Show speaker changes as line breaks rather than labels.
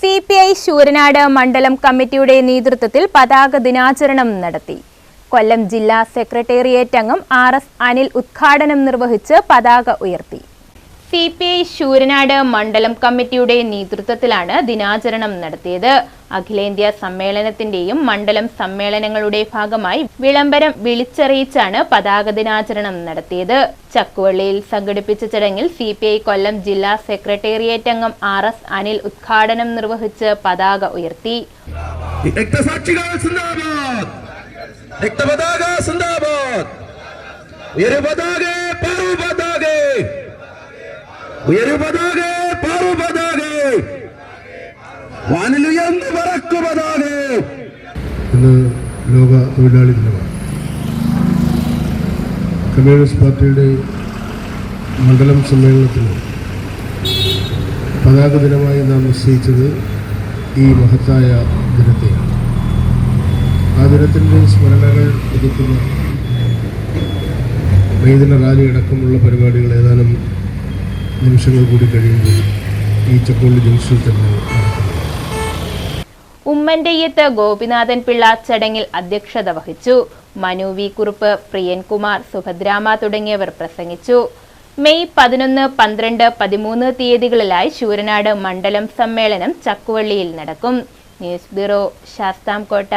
C P I Sooranad മണ്ഡലം കമ്മിറ്റിയുടെ നേതൃത്വത്തിൽ പതാക ദിനാചരണം നടത്തി. കൊല്ലം ജില്ലാ സെക്രട്ടേറിയറ്റ് അംഗം ആർ എസ് അനിൽ ഉദ്ഘാടനം നിർവഹിച്ച് പതാക ഉയർത്തി. സി പി ഐ ശൂരനാട് മണ്ഡലം കമ്മിറ്റിയുടെ നേതൃത്വത്തിലാണ് ദിനാചരണം നടത്തിയത്. അഖിലേന്ത്യാ സമ്മേളനത്തിന്റെയും മണ്ഡലം സമ്മേളനങ്ങളുടെ ഭാഗമായി വിളംബരം വിളിച്ചറിയിച്ചാണ് പതാക ദിനാചരണം നടത്തിയത്. ചക്കുവള്ളിയിൽ സംഘടിപ്പിച്ച ചടങ്ങിൽ സി കൊല്ലം ജില്ലാ സെക്രട്ടേറിയറ്റ് അംഗം ആർ എസ് അനിൽ ഉദ്ഘാടനം നിർവഹിച്ച് പതാക ഉയർത്തി.
രക്തപതാക സിന്ദാബാദ് ഉയരു പതാകെ പാറു പതാകെ ഉയരു പതാകെ പാറു പതാകെ വാനിലുയർന്ന് പറക്കു പതാകെ
ഇന്ന് ലോക തൊഴിലാളി ദിനമാണ്. കമ്മ്യൂണിസ്റ്റ് പാർട്ടിയുടെ മണ്ഡലം സമ്മേളനത്തിന് പതാക ദിനമായി നാം നിശ്ചയിച്ചത് ഈ മഹത്തായ ദിനത്തെയാണ്. ആ ദിനത്തിന്റെ സ്മരണകൾ പുതുക്കുന്ന മെയ്ദിന റാലി അടക്കമുള്ള പരിപാടികൾ ഏതാനും നിമിഷങ്ങൾ കൂടി കഴിയുമ്പോൾ ഈ ജംഗ്ഷനിൽ തന്നെ
ഉമ്മന്റെയ്യത്ത് ഗോപിനാഥൻ പിള്ള ചടങ്ങിൽ അധ്യക്ഷത വഹിച്ചു. മനു വി കുറുപ്പ് പ്രിയൻകുമാർ സുഭദ്രാമ തുടങ്ങിയവർ പ്രസംഗിച്ചു. മെയ് പതിനൊന്ന് പന്ത്രണ്ട് പതിമൂന്ന് തീയതികളിലായി ശൂരനാട് മണ്ഡലം സമ്മേളനം ചക്കുവള്ളിയിൽ നടക്കും. News bureau Sasthamcotta.